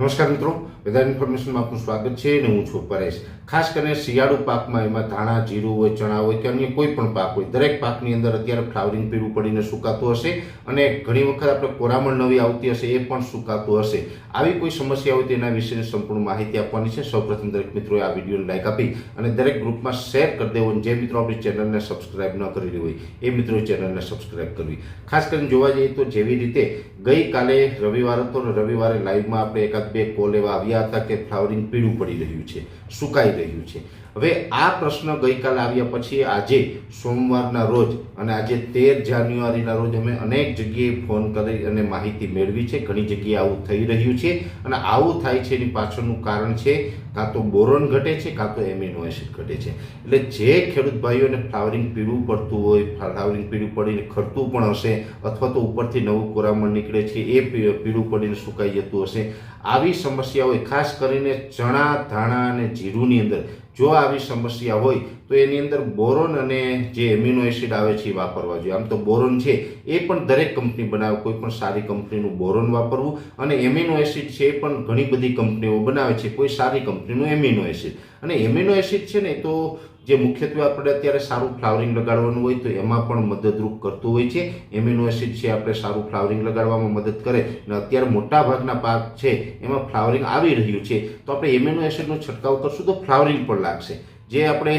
નમસ્કાર મિત્રો વેધર ઇન્ફોર્મેશનમાં આપનું સ્વાગત છે અને હું છું પરેશ. ખાસ કરીને શિયાળુ પાકમાં એમાં ધાણા, જીરું હોય, ચણા હોય કે અન્ય કોઈ પણ પાક હોય, દરેક પાકની અંદર અત્યારે ફ્લાવરિંગ પીળું પડીને સુકાતું હશે અને ઘણી વખત આપણે કોરામણ નવી આવતી હશે એ પણ સુકાતું હશે. આવી કોઈ સમસ્યા હોય તેના વિશેની સંપૂર્ણ માહિતી આપવાની છે. સૌપ્રથમ દરેક મિત્રોએ આ વિડીયોને લાઈક આપી અને દરેક ગ્રુપમાં શેર કરી દેવો જે મિત્રો આપણી ચેનલને સબસ્ક્રાઇબ ન કરેલી હોય એ મિત્રોએ ચેનલને સબસ્ક્રાઇબ કરવી. ખાસ કરીને જોવા જઈએ તો જેવી રીતે ગઈકાલે રવિવાર હતો રવિવારે લાઈવમાં આપણે એકાદ બે કોલ એવા આવ્યા હતા કે ફ્લાવરિંગ પીળું પડી રહ્યું છે, સુકાઈ રહ્યું છે. હવે આ પ્રશ્ન ગઈકાલે આવ્યા પછી આજે સોમવારના રોજ અને આજે તેર જાન્યુઆરીના રોજ અમે અનેક જગ્યાએ ફોન કરી અને માહિતી મેળવી છે. ઘણી જગ્યાએ આવું થઈ રહ્યું છે અને આવું થાય છે એની પાછળનું કારણ છે કાં તો બોરોન ઘટે છે, કાં તો એમિનો એસિડ ઘટે છે. એટલે જે ખેડૂત ભાઈઓને ફ્લાવરિંગ પીળું પડતું હોય, ફ્લાવરિંગ પીળું પડીને ખરતું પણ હશે, અથવા તો ઉપરથી નવું કોરામણ નીકળે છે, એ પીળું પડીને સુકાઈ જતું હશે, આવી સમસ્યા હોય ખાસ કરીને ચણા, ધાણા અને જીરુંની અંદર જો આવી સમસ્યા હોય તો એની અંદર બોરોન અને જે એમિનો એસિડ આવે છે એ વાપરવા જોઈએ. આમ તો બોરોન છે, એ પણ દરેક કંપની બનાવે. કોઈ પણ સારી કંપનીનું બોરોન વાપરવું અને એમિનો એસિડ છે એ પણ ઘણી બધી કંપનીઓ બનાવે છે. કોઈ સારી કંપનીનું એમિનો એસિડ. અને એમિનો એસિડ છે ને, તો જે મુખ્યત્વે આપણે અત્યારે સારું ફ્લાવરિંગ લગાડવાનું હોય તો એમાં પણ મદદરૂપ કરતું હોય છે. એમિનો એસિડ છે, આપણે સારું ફ્લાવરિંગ લગાડવામાં મદદ કરે. અને અત્યારે મોટા ભાગના પાક છે, એમાં ફ્લાવરિંગ આવી રહ્યું છે. તો આપણે એમિનો એસિડનો છંટકાવ કરશું તો ફ્લાવરિંગ પણ લાગશે. જે આપણે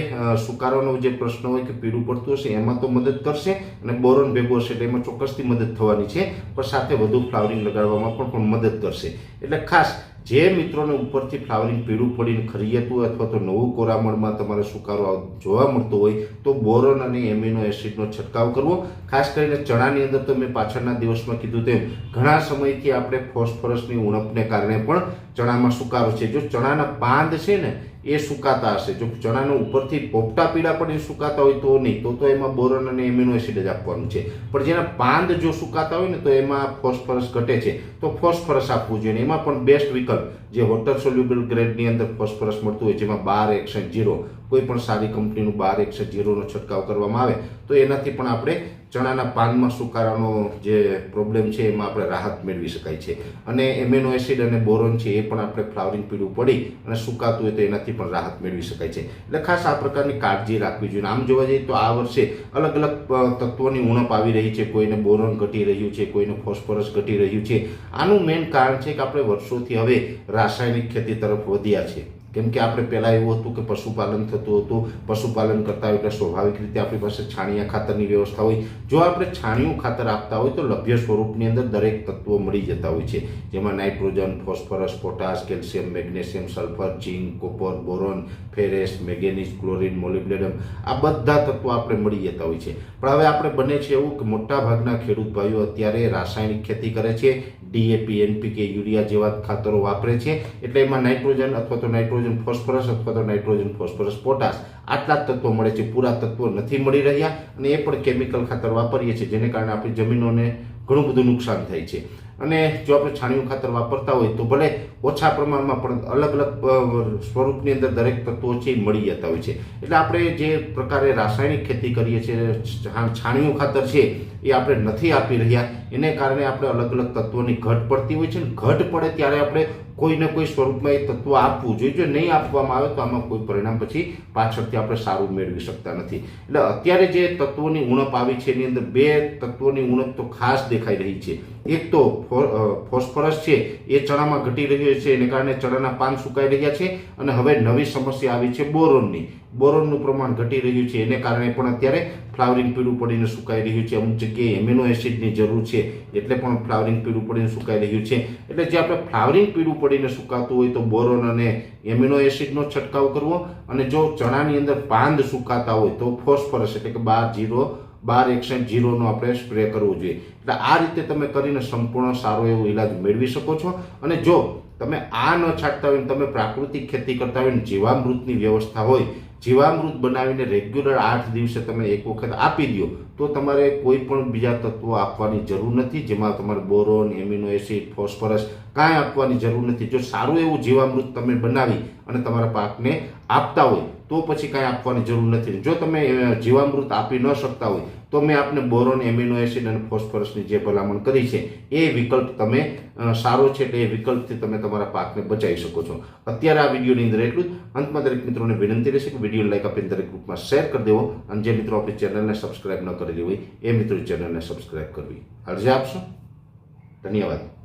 સુકારવાનો જે પ્રશ્ન હોય કે પીળું પડતું હશે, એમાં તો મદદ કરશે અને બોરોન ભેગો હશે એટલે એમાં ચોક્કસથી મદદ થવાની છે. પણ સાથે વધુ ફ્લાવરિંગ લગાડવામાં પણ મદદ કરશે. એટલે ખાસ જે મિત્રોને ઉપરથી ફ્લાવરિંગ પીળું પડીને ખરીયતું અથવા તો નવું કોરામણમાં તમારે સુકારો જોવા મળતો હોય, તો બોરોન અને એમિનો એસિડનો છંટકાવ કરવો. ખાસ કરીને ચણાની અંદર તો મેં પાછળના દિવસમાં કીધું તેમ, ઘણા સમયથી આપણે ફોસ્ફરસની ઉણપને કારણે પણ ચણામાં સુકારો છે. જો ચણાના પાંદ છે ને એ સુકાતા હશે. જો ચણાનો ઉપરથી પોપટા પીળા પણ એ સુકાતા હોય તો નહીં. તો તો એમાં બોરોન અને એમિનો એસિડ જ આપવાનું છે. પણ જેના પાંદ જો સુકાતા હોય ને, તો એમાં ફોસ્ફરસ ઘટે છે. તો ફોસ્ફરસ આપવું જોઈએ એમાં પણ બેસ્ટ વિકલ્પ જે વોટર સોલ્યુબલ ગ્રેડની અંદર ફોસ્ફરસ મળતું હોય, જેમાં બાર એકસઠ જીરો કોઈ પણ સારી કંપનીનું બાર એકસઠ જીરોનો છંટકાવ કરવામાં આવે, તો એનાથી પણ આપણે ચણાના પાનમાં સુકારાનો જે પ્રોબ્લેમ છે, એમાં આપણે રાહત મેળવી શકાય છે. અને એમિનો એસિડ અને બોરોન છે, એ પણ આપણે ફ્લાવરિંગ પીળું પડી અને સુકાતું હોય તો એનાથી પણ રાહત મેળવી શકાય છે. એટલે ખાસ આ પ્રકારની કાળજી રાખવી જોઈએ. આમ જોવા જઈએ તો આ વર્ષે અલગ અલગ તત્વોની ઉણપ આવી રહી છે. કોઈને બોરોન ઘટી રહ્યું છે, કોઈને ફોસ્ફરસ ઘટી રહ્યું છે. આનું મેઇન કારણ છે કે આપણે વર્ષોથી હવે રાસાયણિક ખેતી તરફ વધ્યા છે. કેમ કે આપણે પહેલાં એવું હતું કે પશુપાલન થતું હતું, પશુપાલન કરતા હોય એટલે સ્વાભાવિક રીતે આપણી પાસે છાણિયા ખાતરની વ્યવસ્થા હોય. જો આપણે છાણિયું ખાતર આપતા હોય તો લભ્ય સ્વરૂપની અંદર દરેક તત્વો મળી જતા હોય છે. જેમાં nitrogen, phosphorus, potash, calcium, magnesium, sulphur zinc copper, boron, ferrous, manganese, chlorine molybdenum આ બધા તત્વો આપણે મળી જતા હોય છે. પણ હવે આપણે બને છે એવું કે મોટા ભાગના ખેડૂત ભાઈઓ અત્યારે રાસાયણિક ખેતી કરે છે. ડીએપી એનપીકે યુરિયા જેવા ખાતરો વાપરે છે. એટલે એમાં નાઇટ્રોજન અથવા તો નાઇટ્રોજન ફોસ્ફરસ અથવા તો નાઇટ્રોજન ફોસ્ફરસ પોટાશ. આટલા જ તત્વો મળે છે. પૂરા તત્વો નથી મળી રહ્યા અને એ પણ કેમિકલ ખાતર વાપરીએ છીએ, જેને કારણે આપણી જમીનોને ઘણું બધું નુકસાન થાય છે. અને જો આપણે છાણિયું ખાતર વાપરતા હોય તો ભલે ઓછા પ્રમાણમાં પણ અલગ અલગ સ્વરૂપની અંદર દરેક તત્વો છે એ મળી જતા હોય છે. એટલે આપણે જે પ્રકારે રાસાયણિક ખેતી કરીએ છીએ છાણિયું ખાતર છે એ આપણે નથી આપી રહ્યા. એને કારણે આપણે અલગ અલગ તત્વોની ઘટ પડતી હોય છે. ઘટ પડે ત્યારે આપણે કોઈને કોઈ સ્વરૂપમાં એ તત્વ આપવું જોઈએ. જો નહીં આપવામાં આવે તો આમાં કોઈ પરિણામ પછી પાછળથી આપણે સારું મેળવી શકતા નથી. એટલે અત્યારે જે તત્વોની ઉણપ આવી છે, એની અંદર બે તત્વોની ઉણપ તો ખાસ દેખાઈ રહી છે. એક તો ફોસ્ફરસ છે, એ ચણામાં ઘટી રહ્યો છે, એને કારણે ચણાના પાન સુકાઈ રહ્યા છે અને હવે નવી સમસ્યા આવી છે બોરોનની. બોરોનનું પ્રમાણ ઘટી રહ્યું છે. એને કારણે પણ અત્યારે ફ્લાવરિંગ પીળું પડીને સુકાઈ રહ્યું છે. અમુક જગ્યાએ એમિનો એસિડની જરૂર છે. એટલે પણ ફ્લાવરિંગ પીળું પડીને સુકાઈ રહ્યું છે. એટલે જે આપણે ફ્લાવરિંગ પીળું પડીને સુકાતું હોય તો બોરોન અને એમિનો એસિડનો છંટકાવ કરવો અને જો ચણાની અંદર પાંદ સુકાતા હોય તો ફોસ્ફરસ એટલે કે બાર જીરો, બાર એકસઠ જીરોનો આપણે સ્પ્રે કરવો જોઈએ. એટલે આ રીતે તમે કરીને સંપૂર્ણ સારો એવો ઈલાજ મેળવી શકો છો. અને જો તમે આ ન છાંટતા હોય તમે પ્રાકૃતિક ખેતી કરતા હોય જીવામૃતની વ્યવસ્થા હોય જીવામૃત બનાવીને રેગ્યુલર આઠ દિવસે તમે એક વખત આપી દો, તો તમારે કોઈ પણ બીજા તત્વો આપવાની જરૂર નથી, જેમાં તમારે બોરોન, એમિનો એસિડ, ફોસ્ફરસ કાંઈ આપવાની જરૂર નથી. જો સારું એવું જીવામૃત તમે બનાવી અને તમારા પાકને આપતા હોય, તો પછી કાંઈ આપવાની જરૂર નથી. જો તમે જીવામૃત આપી ન શકતા હોય તો મેં આપને બોરોન એમિનો એસિડ અને ફોસ્ફરસની જે ભલામણ કરી છે, એ વિકલ્પ તમે સારો છે એટલે એ વિકલ્પથી તમે તમારા પાકને બચાવી શકો છો. અત્યારે આ વિડીયોની અંદર એટલું જ. અંતમાં દરેક મિત્રોને વિનંતી રહેશે કે વીડિયો લાઈક આપીને દરેક ગ્રુપમાં શેર કરી દેવો. અને જે મિત્રો આપણી ચેનલને સબસ્ક્રાઈબ ન કરેલી હોય, એ મિત્રો ચેનલને સબસ્ક્રાઈબ કરવી. અરજી આપશો? ધન્યવાદ.